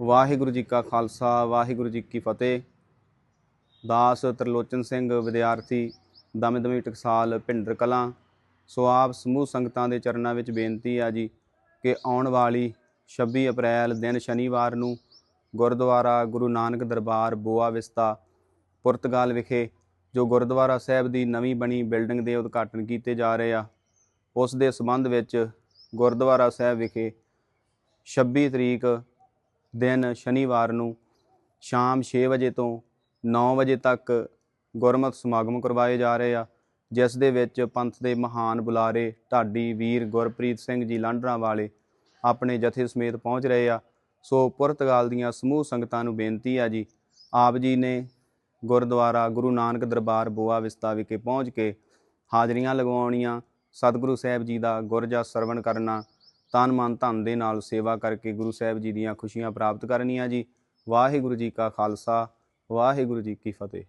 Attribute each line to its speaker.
Speaker 1: ਵਾਹਿਗੁਰੂ ਜੀ ਕਾ ਖਾਲਸਾ, ਵਾਹਿਗੁਰੂ ਜੀ ਕੀ ਫਤਿਹ। ਦਾਸ ਤਰਲੋਚਨ ਸਿੰਘ, ਵਿਦਿਆਰਥੀ, ਦਮਦਮੀ ਟਕਸਾਲ, ਭਿੰਡਰ ਕਲਾਂ। ਸੋ ਆਪ ਸਮੂਹ ਸੰਗਤਾਂ ਦੇ ਚਰਨਾਂ ਵਿੱਚ ਬੇਨਤੀ ਆ ਜੀ ਕਿ ਆਉਣ ਵਾਲੀ 26 ਅਪ੍ਰੈਲ ਦਿਨ ਸ਼ਨੀਵਾਰ ਨੂੰ Gurdwara Guru Nanak Darbar Boa Vista Portugal ਵਿਖੇ ਜੋ ਗੁਰਦੁਆਰਾ ਸਾਹਿਬ ਦੀ ਨਵੀਂ ਬਣੀ ਬਿਲਡਿੰਗ ਦੇ ਉਦਘਾਟਨ ਕੀਤੇ ਜਾ ਰਹੇ ਆ, ਉਸ ਦੇ ਸੰਬੰਧ ਵਿੱਚ ਗੁਰਦੁਆਰਾ ਸਾਹਿਬ ਵਿਖੇ 26 ਤਰੀਕ ਦਿਨ ਸ਼ਨੀਵਾਰ ਨੂੰ ਸ਼ਾਮ 6 ਵਜੇ ਤੋਂ 9 ਵਜੇ ਤੱਕ ਗੁਰਮਤਿ ਸਮਾਗਮ ਕਰਵਾਏ ਜਾ ਰਹੇ ਆ, ਜਿਸ ਦੇ ਵਿੱਚ ਪੰਥ ਦੇ ਮਹਾਨ ਬੁਲਾਰੇ ਢਾਡੀ ਵੀਰ ਗੁਰਪ੍ਰੀਤ ਸਿੰਘ ਜੀ ਲਾਂਡਰਾਂ ਵਾਲੇ ਆਪਣੇ ਜਥੇ ਸਮੇਤ ਪਹੁੰਚ ਰਹੇ ਆ। ਸੋ ਪੁਰਤਗਾਲ ਦੀਆਂ ਸਮੂਹ ਸੰਗਤਾਂ ਨੂੰ ਬੇਨਤੀ ਆ ਜੀ, ਆਪ ਜੀ ਨੇ ਗੁਰਦੁਆਰਾ ਗੁਰੂ ਨਾਨਕ ਦਰਬਾਰ ਬੋਆ ਵਿਸਤਾ ਵਿਖੇ ਪਹੁੰਚ ਕੇ ਹਾਜ਼ਰੀਆਂ ਲਗਵਾਉਣੀਆਂ, ਸਤਿਗੁਰੂ ਸਾਹਿਬ ਜੀ ਦਾ ਗੁਰਜਾ ਸਰਵਣ ਕਰਨਾ ਤਨ ਮਨ ਧਨ ਦੇ ਨਾਲ ਸੇਵਾ ਕਰਕੇ ਗੁਰੂ ਸਾਹਿਬ ਜੀ ਦੀਆਂ ਖੁਸ਼ੀਆਂ ਪ੍ਰਾਪਤ ਕਰਨੀਆਂ ਜੀ। ਵਾਹਿਗੁਰੂ ਜੀ ਕਾ ਖਾਲਸਾ, ਵਾਹਿਗੁਰੂ ਜੀ ਕੀ ਫਤਿਹ।